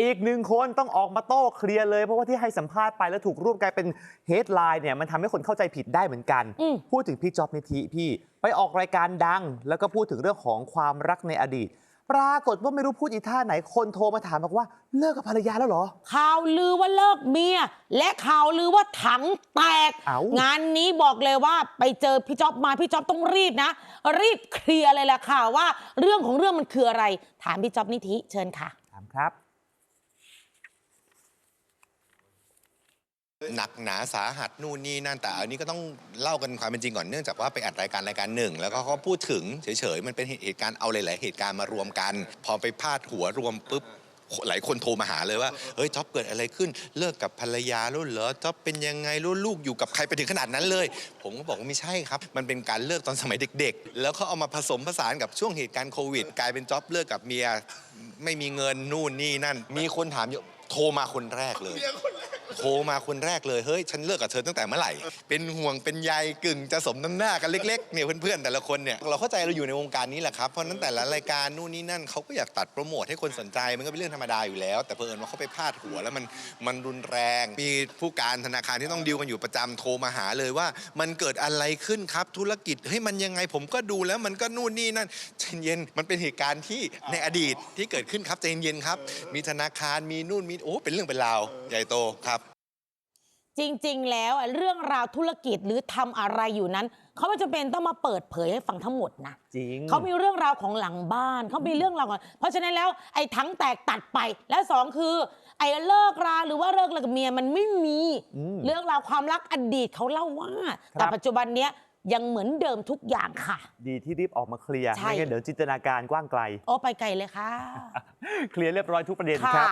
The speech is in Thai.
อีกหนึ่งคนต้องออกมาโต้เคลียร์เลย เพราะว่าที่ให้สัมภาษณ์ไปแล้วถูกรูปกลายเป็นเฮดไลน์เนี่ยมันทำให้คนเข้าใจผิดได้เหมือนกันอืมพูดถึงพี่จ๊อบนิธิพี่ ไปออกรายการดัง แล้วก็พูดถึงเรื่องของความรักในอดีต ปรากฏว่าไม่รู้พูดอีท่าไหนคนโทรมาถามบอกว่าเลิกกับภรรยาแล้วเหรอ ข่าวลือว่าเลิกเมีย และข่าวลือว่าถังแตกเอ้างงานนี้บอกเลยว่าไปเจอพี่จ๊อบมาพี่จ๊อบต้องรีบนะ รีบเคลียร์เลยแหละค่ะว่า เรื่องของเรื่องมันคืออะไร ถามพี่จ๊อบนิธิเชิญค่ะ ถามครับ หนักหนาสาหัสนู่นนี่นั่นแต่อันนี้ก็ต้องเล่ากันความเป็นจริงก่อนเนื่องจากว่าไปอัดรายการรายการหนึ่ง แล้วก็เขาพูดถึงเฉยๆ มันเป็นเหตุการณ์เอาหลายๆเหตุการณ์มารวมกัน พอไปพาดหัวรวมปุ๊บหลายคนโทรมาหาเลยว่า เฮ้ยจ๊อบเกิดอะไรขึ้น เลิกกับภรรยาแล้วเหรอจ๊อบเป็นยังไงแล้วลูกอยู่กับใครไปถึงขนาดนั้นเลย ผมก็บอกว่าไม่ใช่ครับ มันเป็นการเลิกตอนสมัยเด็ก ๆ แล้วเขาเอามาผสมผสานกับช่วงเหตุการณ์โควิด กลายเป็นจ๊อบเลิกกับเมีย ไม่มีเงินนู่นนี่นั่น มีคนถามเยอะโทรมาคนแรกเลย โทรมาคนแรกเลย เฮ้ย ฉันเลิกกับเธอตั้งแต่เมื่อไหร่ เป็นห่วงเป็นใยกึ่งจะสมน้ำหน้ากันเล็กๆเนี่ยเพื่อนๆแต่ละคนเนี่ยเราเข้าใจเราอยู่ในวงการนี้แหละครับเพราะฉะนั้นแต่ละรายการนู่นนี่นั่นเขาก็อยากตัดโปรโมทให้คนสนใจมันก็เป็นเรื่องธรรมดาอยู่แล้ว แต่เผอิญว่าเขาไปพลาดหัวแล้วมันมันรุนแรง มีผู้การธนาคารที่ต้องดีลกันอยู่ประจำโทรมาหาเลยว่า มันเกิดอะไรขึ้นครับธุรกิจเฮ้ยมันยังไงผมก็ดูแล้วมันก็นู่นนี่นั่นใจเย็นมันเป็นเหตุการณ์ที่ในอดีตที่เกิดขึ้นครับใจเย็นๆครับ มีธนาคารมีนู่นมีโอ้เป็นเรื่องเป็นราวใหญ่โตครับ จริง ๆ แล้วอะเรื่องราวธุรกิจหรือทำอะไรอยู่นั้น เขาไม่จำเป็นต้องมาเปิดเผยให้ฟังทั้งหมดนะจริง เขามีเรื่องราวของหลังบ้าน เขามีเรื่องราวของเพราะฉะนั้นแล้วไอ้ทั้งแตกตัดไป และสองคือ ไอ้เลิกราหรือว่าเลิกแล้วกับเมียมันไม่มี อืมเรื่องราวความรักอดีตเขาเล่าว่าแต่ปัจจุบันเนี้ยยังเหมือนเดิมทุกอย่างค่ะ ดีที่รีบออกมาเคลียร์ใช่ ไม่งั้นเดี๋ยวจินตนาการกว้างไกล โอ้ไปไกลเลยค่ะ เคลียร์เรียบร้อยทุกประเด็นค่ะครับ